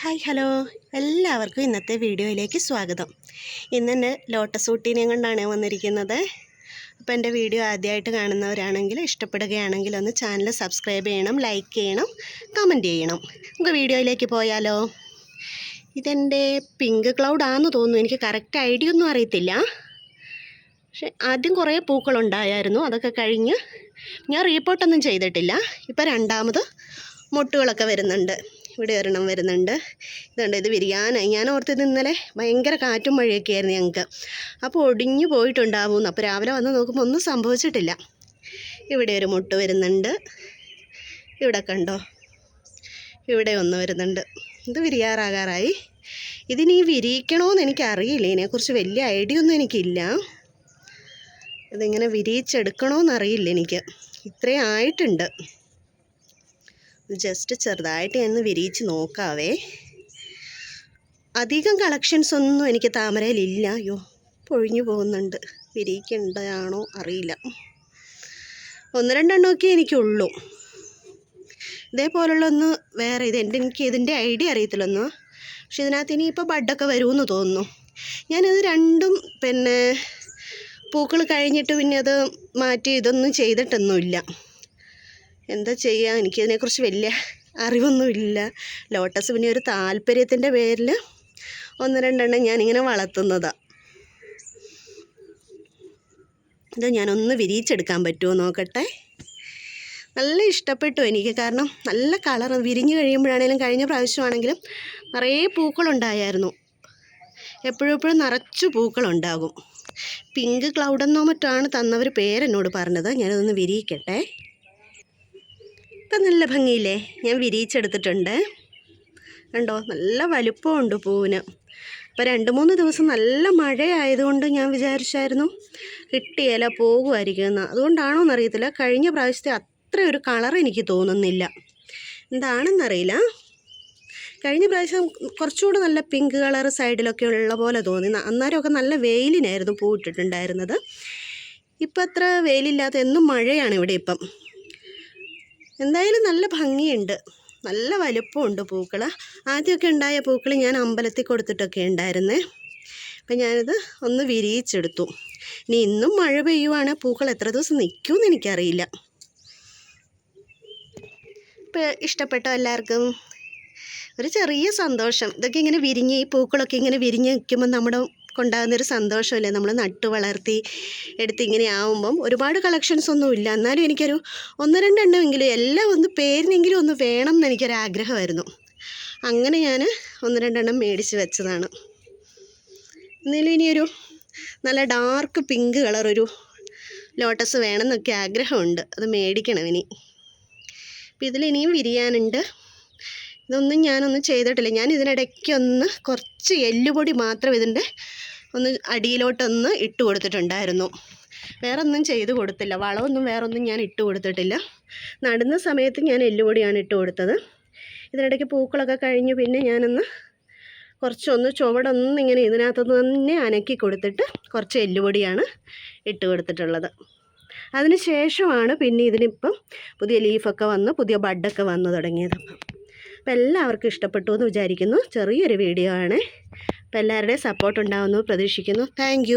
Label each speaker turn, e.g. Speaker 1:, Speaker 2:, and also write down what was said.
Speaker 1: Hi hello. എല്ലാവർക്കും ഇന്നത്തെ വീഡിയോയിലേക്ക് സ്വാഗതം. ഇന്ന് എന്റെ ലോട്ടസ് ഊട്ടീനെ കൊണ്ടാണ് വന്നിരിക്കുന്നത്. അപ്പോൾ എന്റെ വീഡിയോ ആദ്യമായിട്ട് കാണുന്നവരാണെങ്കിൽ ഇഷ്ടപ്പെടുകയാണെങ്കിൽ ഒന്ന് ചാനൽ സബ്സ്ക്രൈബ് ചെയ്യണം ലൈക്ക് ചെയ്യണം കമന്റ് ചെയ്യണം. നമുക്ക് വീഡിയോയിലേക്ക് പോയാലോ? ഇതെന്റെ പിങ്ക് ക്ലൗഡാണെന്ന് തോന്നുന്നു. എനിക്ക് കറക്റ്റ് ഐഡിയ ഒന്നും അറിയത്തില്ല. പക്ഷെ ആദ്യം കുറേ പൂക്കളുണ്ടായിരുന്നു അതൊക്കെ കഴിഞ്ഞ് ഞാൻ റീപ്പോർട്ടൊന്നും ചെയ്തിട്ടില്ല. ഇപ്പോൾ രണ്ടാമത് മുട്ടുകളൊക്കെ വരുന്നുണ്ട്. ഇവിടെ ഒരെണ്ണം വരുന്നുണ്ട്. ഇതുണ്ട് ഇത് വിരിയാനായി. ഞാൻ ഓർത്തത് ഇന്നലെ ഭയങ്കര കാറ്റും മഴയൊക്കെ ആയിരുന്നു ഞങ്ങൾക്ക്. അപ്പോൾ ഒടിഞ്ഞു പോയിട്ടുണ്ടാവുമെന്ന്. അപ്പോൾ രാവിലെ വന്ന് നോക്കുമ്പോൾ ഒന്നും സംഭവിച്ചിട്ടില്ല. ഇവിടെ ഒരു മുട്ട് വരുന്നുണ്ട്. ഇവിടെ കണ്ടോ? ഇവിടെ ഒന്ന് വരുന്നുണ്ട്. ഇത് വിരിയാറാകാറായി. ഇതിനി വിരിയിക്കണമെന്ന് എനിക്കറിയില്ല. ഇതിനെക്കുറിച്ച് വലിയ ഐഡിയ ഒന്നും എനിക്കില്ല. ഇതിങ്ങനെ വിരിയിച്ചെടുക്കണമെന്നറിയില്ല എനിക്ക്. ഇത്രയും ആയിട്ടുണ്ട്. ജസ്റ്റ് ചെറുതായിട്ട് ഒന്ന് വിരിയിച്ച് നോക്കാവേ. അധികം കളക്ഷൻസ് ഒന്നും എനിക്ക് താമരയിലില്ല. അയ്യോ പൊഴിഞ്ഞു പോകുന്നുണ്ട്. വിരിയിക്കേണ്ടതാണോ അറിയില്ല. ഒന്ന് രണ്ടെണ്ണമൊക്കെ എനിക്കുള്ളൂ. ഇതേപോലുള്ള ഒന്ന് വേറെ ഇത് എന്റെ എനിക്ക് ഇതിന്റെ ഐഡിയ അറിയത്തില്ലൊന്ന്. പക്ഷെ ഇതിനകത്ത് ഇനിയിപ്പോൾ ബഡൊക്കെ വരുമെന്ന് തോന്നുന്നു. ഞാനിത് രണ്ടും പിന്നെ പൂക്കൾ കഴിഞ്ഞിട്ട് പിന്നെ അത് മാറ്റി ഇതൊന്നും ചെയ്തിട്ടൊന്നുമില്ല. എന്താ ചെയ്യുക എനിക്കതിനെക്കുറിച്ച് വലിയ അറിവൊന്നുമില്ല. ലോട്ടസ് പിന്നെ ഒരു താല്പര്യത്തിന്റെ പേരിൽ ഒന്ന് രണ്ടെണ്ണം ഞാനിങ്ങനെ വളർത്തുന്നതാണ് ഇത് ഞാനൊന്ന് വിരിയിച്ചെടുക്കാൻ പറ്റുമോ നോക്കട്ടെ? നല്ല ഇഷ്ടപ്പെട്ടു എനിക്ക്. കാരണം നല്ല കളർ വിരിഞ്ഞു കഴിയുമ്പോഴാണെങ്കിലും കഴിഞ്ഞ പ്രാവശ്യമാണെങ്കിലും നിറയെ പൂക്കളുണ്ടായിരുന്നു എപ്പോഴും എപ്പോഴും നിറച്ചു പൂക്കളുണ്ടാകും. പിങ്ക് ക്ലൗഡെന്നോ മറ്റാണ് തന്നവർ പേരെന്നോട് പറഞ്ഞത്. ഞാനതൊന്ന് വിരിയിക്കട്ടെ. നല്ല ഭംഗിയില്ലേ? ഞാൻ വിരിയിച്ചെടുത്തിട്ടുണ്ട്. കണ്ടോ? നല്ല വലുപ്പമുണ്ട് പൂവിന്. ഇപ്പോൾ രണ്ട് മൂന്ന് ദിവസം നല്ല മഴയായതുകൊണ്ട് ഞാൻ വിചാരിച്ചായിരുന്നു കിട്ടിയല പോകുമായിരിക്കും എന്ന്. അതുകൊണ്ടാണോ എന്നറിയത്തില്ല. കഴിഞ്ഞ പ്രാവശ്യത്തെ അത്ര ഒരു കളർ എനിക്ക് തോന്നുന്നില്ല. എന്താണെന്നറിയില്ല. കഴിഞ്ഞ പ്രാവശ്യം കുറച്ചുകൂടെ നല്ല പിങ്ക് കളർ സൈഡിലൊക്കെ ഉള്ള പോലെ തോന്നി. അന്നേരമൊക്കെ നല്ല വെയിലിനായിരുന്നു പൂവിട്ടിട്ടുണ്ടായിരുന്നത്. ഇപ്പം അത്ര വെയിലില്ലാത്ത എന്നും മഴയാണ് ഇവിടെ ഇപ്പം. എന്തായാലും നല്ല ഭംഗിയുണ്ട്. നല്ല വലുപ്പമുണ്ട് പൂക്കൾ ആദ്യമൊക്കെ ഉണ്ടായ പൂക്കൾ ഞാൻ അമ്പലത്തിൽ കൊടുത്തിട്ടൊക്കെ ഉണ്ടായിരുന്നേ. അപ്പം ഞാനിത് ഒന്ന് വിരിയിച്ചെടുത്തു. ഇനി ഇന്നും മഴ പെയ്യുവാണ്. പൂക്കൾ എത്ര ദിവസം നിൽക്കുമെന്ന് എനിക്കറിയില്ല. ഇപ്പം ഇഷ്ടപ്പെട്ടോ എല്ലാവർക്കും? ഒരു ചെറിയ സന്തോഷം. ഇതൊക്കെ ഇങ്ങനെ വിരിഞ്ഞ് ഈ പൂക്കളൊക്കെ ഇങ്ങനെ വിരിഞ്ഞ് നിൽക്കുമ്പോൾ നമ്മുടെ കൊണ്ടാകുന്നൊരു സന്തോഷമല്ലേ? നമ്മൾ നട്ടു വളർത്തി എടുത്ത് ഇങ്ങനെ ആവുമ്പം ഒരുപാട് കളക്ഷൻസ് ഒന്നും ഇല്ല. എന്നാലും എനിക്കൊരു ഒന്ന് രണ്ടെണ്ണമെങ്കിലും എല്ലാം ഒന്ന് പേരിനെങ്കിലും ഒന്ന് വേണം എന്ന് എനിക്കൊരാഗ്രഹമായിരുന്നു. അങ്ങനെ ഞാൻ ഒന്ന് രണ്ടെണ്ണം മേടിച്ച് വെച്ചതാണ്. എന്നാലും ഇനിയൊരു നല്ല ഡാർക്ക് പിങ്ക് കളർ ഒരു ലോട്ടസ് വേണമെന്നൊക്കെ ആഗ്രഹമുണ്ട്. അത് മേടിക്കണം ഇനി. അപ്പോൾ ഇതിലിനിയും വിരിയാനുണ്ട്. ഇതൊന്നും ഞാനൊന്നും ചെയ്തിട്ടില്ല. ഞാൻ ഇതിനിടയ്ക്ക് ഒന്ന് കുറച്ച് എല്ലുപൊടി മാത്രം ഇതിന്റെ ഒന്ന് അടിയിലോട്ടൊന്ന് ഇട്ട് കൊടുത്തിട്ടുണ്ടായിരുന്നു. വേറെ ഒന്നും ചെയ്ത് കൊടുത്തില്ല. വളമൊന്നും വേറെ ഒന്നും ഞാൻ ഇട്ട് കൊടുത്തിട്ടില്ല. നടുന്ന സമയത്ത് ഞാൻ എല്ലുപൊടിയാണ് ഇട്ട് കൊടുത്തത്. ഇതിനിടയ്ക്ക് പൂക്കളൊക്കെ കഴിഞ്ഞ് പിന്നെ ഞാനൊന്ന് കുറച്ചൊന്ന് ചുവടൊന്നും ഇങ്ങനെ ഇതിനകത്തൊന്ന് തന്നെ അനക്കി കൊടുത്തിട്ട് കുറച്ച് എല്ലുപൊടിയാണ് ഇട്ട് കൊടുത്തിട്ടുള്ളത്. അതിന് ശേഷമാണ് പിന്നെ ഇതിനിപ്പം പുതിയ ലീഫൊക്കെ വന്ന് പുതിയ ബഡൊക്കെ വന്നു തുടങ്ങിയത്. അപ്പോൾ എല്ലാവർക്കും ഇഷ്ടപ്പെട്ടു എന്ന് വിചാരിക്കുന്നു. ചെറിയൊരു വീഡിയോ ആണ്. അപ്പോൾ എല്ലാവരുടെയും സപ്പോർട്ട് ഉണ്ടാകുമെന്ന് പ്രതീക്ഷിക്കുന്നു. താങ്ക്